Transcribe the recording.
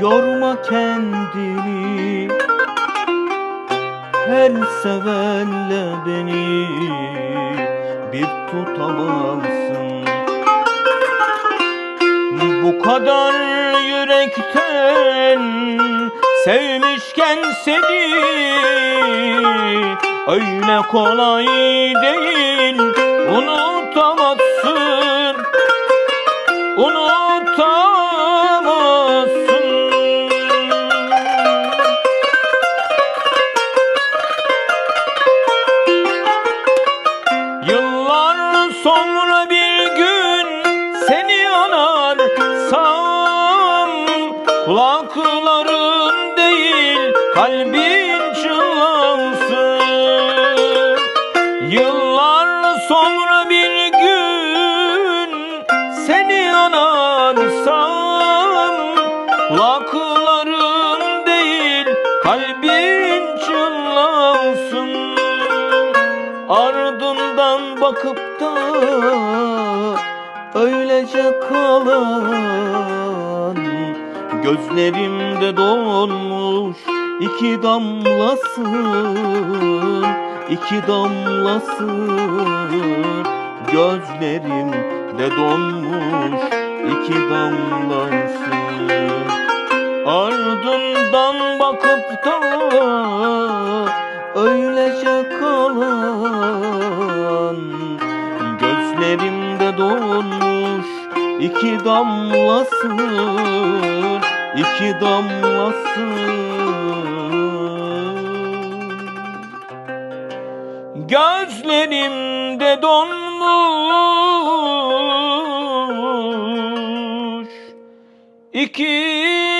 yorma kendini. Her sevenle beni bir tutamazsın Bu kadar yürekten sevmişken seni Öyle kolay değil. Unutamazsın Unutamazsın. Kalbin çınlansın Yıllar sonra bir gün seni anarsam Kulakların değil kalbin çınlansın. Ardından bakıp da öylece kalan Gözlerimde donmuş iki damlasın iki damlasın. Gözlerimde donmuş iki damlasın. Ardından bakıp da öylece kalan Gözlerimde donmuş. İki damlasın iki damlasın Gözlerimde donmuş. İki